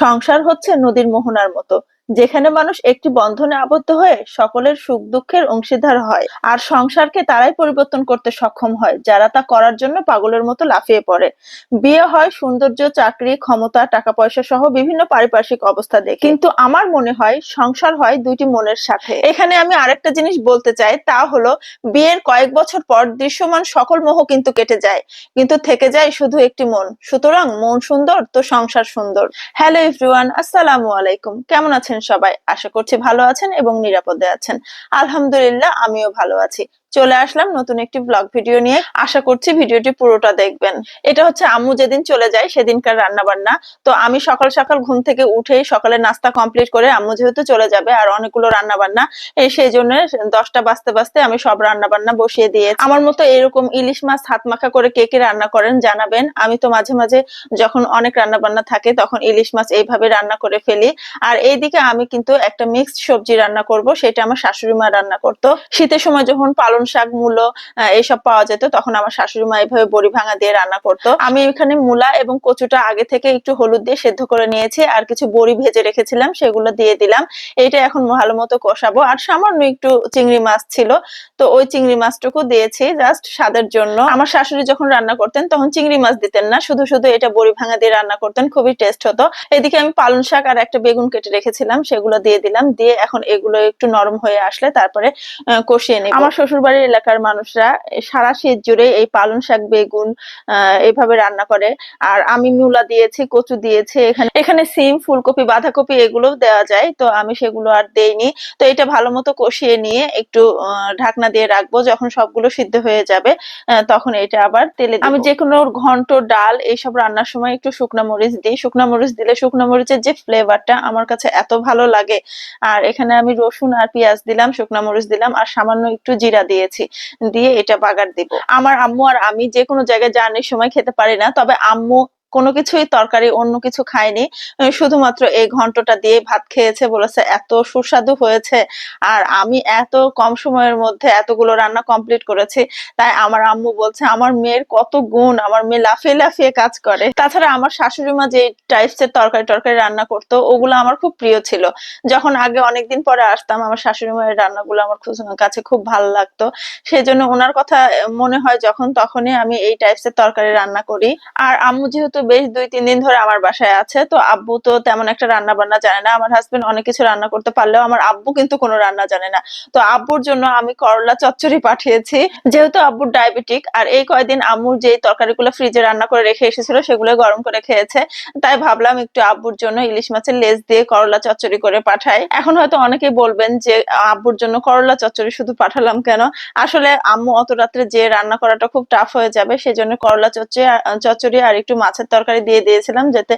সংসার হচ্ছে নদীর মোহনার মতো। যেখানে মানুষ একটি বন্ধনে আবদ্ধ হয়ে সকলের সুখ দুঃখের অংশীদার হয়, আর সংসারকে তারাই পরিবর্তন করতে সক্ষম হয়, যারা তা করার জন্য পাগলের মতো লাফিয়ে পড়ে। বিয়ে হয় সৌন্দর্য, চাকরি, ক্ষমতা টাকা পয়সা সহ বিভিন্ন পারিপার্শ্বিক অবস্থা দেখে। কিন্তু আমার মনে হয় সংসার হয় দুইটি মনের সাথে। এখানে আমি আরেকটা জিনিস বলতে চাই, তা হলো বিয়ের কয়েক বছর পর দৃশ্যমান সকল মোহ কিন্তু কেটে যায়, কিন্তু থেকে যায় শুধু একটি মন। সুতরাং মন সুন্দর তো সংসার সুন্দর। হ্যালো এভরিওয়ান, আসসালামু আলাইকুম। কেমন আছেন সবাই আশা করছি ভালো আছেন এবং নিরাপদে আছেন। আলহামদুলিল্লাহ আমিও ভালো আছি। চলে আসলাম নতুন একটি ব্লগ ভিডিও নিয়ে। আশা করছি ভিডিওটি পুরোটা দেখবেন। এটা হচ্ছে আম্মু যেদিন চলে যায় সেদিনকার রান্না বান্না তো আমি সকাল সকাল ঘুম থেকে উঠেই সকালে নাস্তা কমপ্লিট করে আম্মু যেহেতু চলে যাবে আর অনেকগুলো রান্না বান্না সেই জন্য দশটা বাজতে বাজতে আমি সব রান্না বান্না বসিয়ে দিয়ে আমার মতো এরকম ইলিশ মাছ হাত মাখা করে কে কে রান্না করেন জানাবেন। আমি তো মাঝে মাঝে যখন অনেক রান্না বান্না থাকে তখন ইলিশ মাছ এইভাবে রান্না করে ফেলি। আর এইদিকে আমি কিন্তু একটা মিক্সড সবজি রান্না করব, সেটা আমার শাশুড়ি মা রান্না করতো। শীতের সময় যখন পালন শাক, মূলো এইসব পাওয়া যেত। তখন আমার শাশুড়ি মা এইভাবে বড়ি ভাঙা দিয়ে রান্না করতো। আমি এখানে মূলা এবং কচুটা আগে থেকে একটু হলুদ দিয়ে সেদ্ধ করে নিয়েছি আর কিছু বড়ি ভেজে রেখেছিলাম, সেগুলো দিয়ে দিলাম। এইটা এখন ভালো মতো কষাবো। আর সামান্য একটু চিংড়ি মাছ ছিল, তো ওই চিংড়ি মাছটুকু দিয়েছি জাস্ট স্বাদের জন্য। আমার শাশুড়ি যখন রান্না করতেন, তখন চিংড়ি মাছ দিতেন না, শুধু শুধু এটা বড়ি ভাঙা দিয়ে রান্না করতেন, খুবই টেস্ট হতো। এদিকে আমি পালং শাক আর একটা বেগুন কেটে রেখেছিলাম, সেগুলো দিয়ে দিলাম। দিয়ে এখন এগুলো একটু নরম হয়ে আসলে তারপরে কষিয়ে নিই আমার শ্বশুর বাড়ির এলাকার মানুষরা সারা শীত জুড়ে এই পালং শাক বেগুন আহ, এইভাবে রান্না করে। আর আমি মূলা দিয়েছি কচু দিয়েছি এখানে এখানে সিম ফুলকপি বাঁধাকপি এগুলো দেওয়া যায়। তো আমি সেগুলো আর দেইনি। তো এটা ভালো মতো কষিয়ে নিয়ে একটু ঢাকনা দিয়ে রাখব। যখন সবগুলো সিদ্ধ হয়ে যাবে তখন এটা আবার তেলে আমি যে কোনো ঘন্ট ডাল এইসব রান্নার সময় একটু শুকনা মরিচ দিই। শুকনা মরিচ দিলে শুকনা মরিচের যে ফ্লেভারটা আমার কাছে এত ভালো লাগে। আর এখানে আমি রসুন আর পেঁয়াজ দিলাম শুকনা মরিচ দিলাম আর সামান্য একটু জিরা দিয়েছি, দিয়ে এটা বাগার দিব। আমার আম্মু আর আমি যে কোনো জায়গায় জার্নির সময় খেতে পারি না, তবে আম্মু কোনো কিছুই তরকারি অন্য কিছু খায়নি। শুধুমাত্র এই ঘন্টটা দিয়ে ভাত খেয়েছে বলেছে, এত সুস্বাদু হয়েছে। আর আমি এত কম সময়ের মধ্যে এতগুলো রান্না কমপ্লিট করেছি, তাই আমার আম্মু বলছে, আমার মেয়ের কত গুণ, আমার মেয়ে লাফিয়ে লাফিয়ে কাজ করে। তাছাড়া আমার শাশুড়ি মা যে টাইপস এর তরকারি টরকারি রান্না করতো, ওগুলো আমার খুব প্রিয় ছিল। যখন আগে অনেকদিন পরে আসতাম, আমার শাশুড়ি মায়ের রান্নাগুলো আমার খুব- কাছে খুব ভালো লাগতো। সেই জন্য ওনার কথা মনে হয় যখন, তখনই আমি এই টাইপস এর তরকারি রান্না করি। আর আম্মু যেহেতু বেশ দুই, তিন দিন ধরে আমার বাসায় আছে, তো আব্বু তো তেমন একটা রান্না বান্না জানে না। আমার হাজবেন্ড অনেক কিছু রান্না করতে পারলেও আমার আব্বু কিন্তু কোনো রান্না জানে না। তো আব্বুর জন্য আমি করলা চচ্চড়ি পাঠিয়েছি। যেহেতু আব্বুর ডায়াবেটিক আর এই কয়দিন আম্মুর যে তরকারিগুলো ফ্রিজে রান্না করে রেখে এসেছিল, সেগুলো গরম করে খেয়েছে। তাই ভাবলাম একটু আব্বুর জন্য ইলিশ মাছের লেজ দিয়ে করলা চচ্চড়ি করে পাঠাই। এখন হয়তো অনেকেই বলবেন যে, আব্বুর জন্য করলা চচ্চড়ি শুধু পাঠালাম কেন? আসলে আম্মু অত রাত্রে যে রান্না করাটা খুব টাফ হয়ে যাবে, সেজন্য করলা চচ্চড়ি চচ্চড়ি আর একটু মাছের তরকারি দিয়ে দিয়েছিলাম যাতে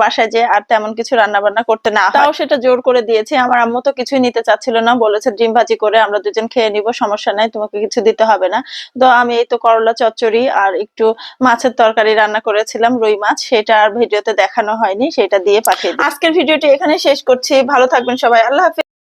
বাসায় যে আর তেমন কিছু রান্না বান্না করতে না তাও সেটা জোর করে দিয়েছি। আমার আম্মু তো কিছুই নিতে চাচ্ছিল না। বলেছে ডিম ভাজি করে আমরা দুজন খেয়ে নিব সমস্যা নাই তোমাকে কিছু দিতে হবে না। তো আমি এই তো করলা চচ্চড়ি আর একটু মাছের তরকারি রান্না করেছিলাম রুই মাছ। সেটা আর ভিডিওতে দেখানো হয়নি সেটা দিয়ে পাঠিয়ে আজকের ভিডিওটি এখানে শেষ করছি। ভালো থাকবেন সবাই। আল্লাহ হাফিজ।